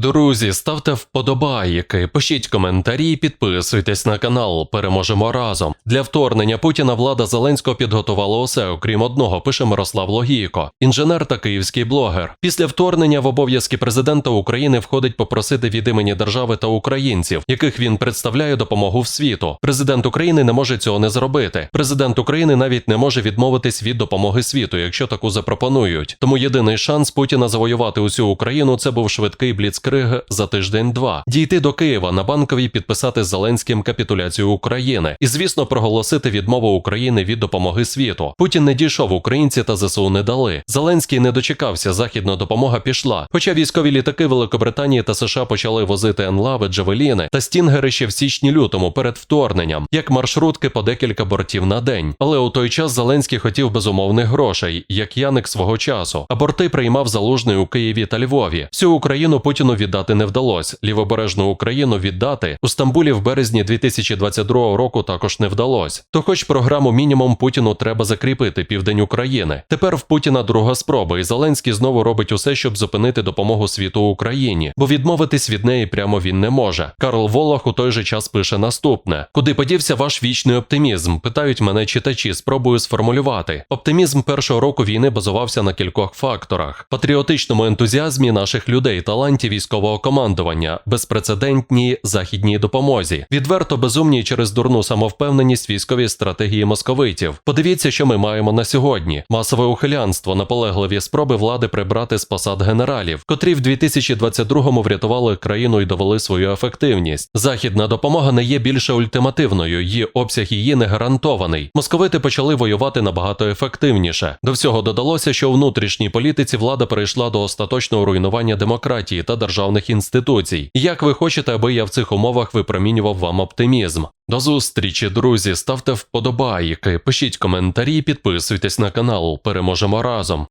Друзі, ставте вподобайки, пишіть коментарі, підписуйтесь на канал. Переможемо разом. Для вторгнення Путіна влада Зеленського підготувала усе, окрім одного, пише Мирослав Логійко, інженер та київський блогер. Після вторгнення в обов'язки президента України входить попросити від імені держави та українців, яких він представляє допомогу в світу. Президент України не може цього не зробити. Президент України навіть не може відмовитись від допомоги світу, якщо таку запропонують. Тому єдиний шанс Путіна завоювати усю Україну це був швидкий бліцкриг за тиждень-два. Дійти до Києва на банковій підписати Зеленським капітуляцію України і, звісно, проголосити відмову України від допомоги світу. Путін не дійшов, українці та ЗСУ не дали. Зеленський не дочекався, західна допомога пішла. Хоча військові літаки Великобританії та США почали возити енлави, джавеліни та стінгери ще в січні-лютому перед вторгненням, як маршрутки по декілька бортів на день. Але у той час Зеленський хотів безумовних грошей, як Яник свого часу. А борти приймав залужний у Києві та Львові. Всю Україну Путіну віддати не вдалося. Лівобережну Україну віддати у Стамбулі в березні 2022 року також не вдалося. То, хоч програму мінімум Путіну треба закріпити південь України. Тепер в Путіна друга спроба, і Зеленський знову робить усе, щоб зупинити допомогу світу Україні, бо відмовитись від неї прямо він не може. Карл Волох у той же час пише наступне: куди подівся ваш вічний оптимізм? Питають мене читачі. Спробую сформулювати. Оптимізм першого року війни базувався на кількох факторах: патріотичному ентузіазмі наших людей, таланті військового командування, безпрецедентній західній допомозі, відверто безумній через дурну самовпевненість військовій стратегії московитів. Подивіться, що ми маємо на сьогодні: масове ухилянство, наполегливі спроби влади прибрати з посад генералів, котрі в 2022-му врятували країну і довели свою ефективність. Західна допомога не є більше ультимативною, її обсяг її не гарантований. Московити почали воювати набагато ефективніше. До всього додалося, що у внутрішній політиці влада перейшла до остаточного руйнування демократії та державних інституцій. Як ви хочете, аби я в цих умовах випромінював вам оптимізм? До зустрічі, друзі. Ставте вподобайки, пишіть коментарі, підписуйтесь на канал. Переможемо разом.